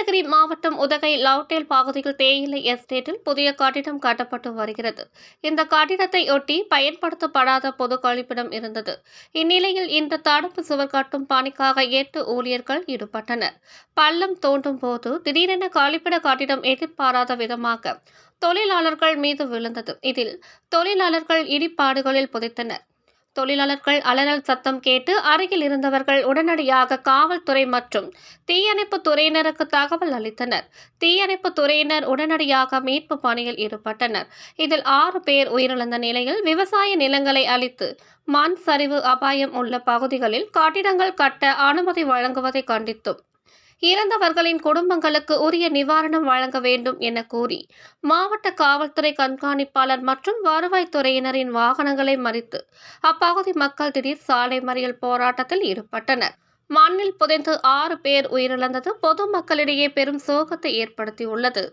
கிருஷ்ணகிரி மாவட்டம் உதகை லவ்டேல் பகுதியில் தேயிலை எஸ்டேட்டில் புதிய கட்டிடம் கட்டப்பட்டு வருகிறது. இந்த கட்டிடத்தை ஒட்டி பயன்படுத்தப்படாத பொது கழிப்பிடம் இருந்தது. இந்நிலையில் இந்த தடுப்பு சுவர் கட்டும் பணிக்காக எட்டு ஊழியர்கள் ஈடுபட்டனர். பள்ளம் தோண்டும் போது திடீரென கழிப்பிட கட்டிடம் எதிர்பாராத விதமாக தொழிலாளர்கள் மீது விழுந்தது. இதில் தொழிலாளர்கள் இடிபாடுகளில் புதைத்தனர். தொழிலாளர்கள் அலறல் சத்தம் கேட்டு அருகில் இருந்தவர்கள் உடனடியாக காவல்துறை மற்றும் தீயணைப்பு துறையினருக்கு தகவல் அளித்தனர். தீயணைப்பு துறையினர் உடனடியாக மீட்பு பணியில் ஈடுபட்டனர். இதில் ஆறு பேர் உயிரிழந்த நிலையில் விவசாய நிலங்களை அளித்து மண் சரிவு அபாயம் உள்ள பகுதிகளில் கட்டிடங்கள் கட்ட அனுமதி வழங்குவதை கண்டித்தும் இறந்தவர்களின் குடும்பங்களுக்கு உரிய நிவாரணம் வழங்க வேண்டும் என கூறி மாவட்ட காவல்துறை கண்காணிப்பாளர் மற்றும் வருவாய்த்துறையினரின் வாகனங்களை மறித்து அப்பகுதி மக்கள் திடீர் சாலை மறியல் போராட்டத்தில் ஈடுபட்டனர். மண்ணில் புதைந்து ஆறு பேர் உயிரிழந்தது. பொதுமக்களிடையே பெரும் சோகத்தை ஏற்படுத்தியுள்ளது.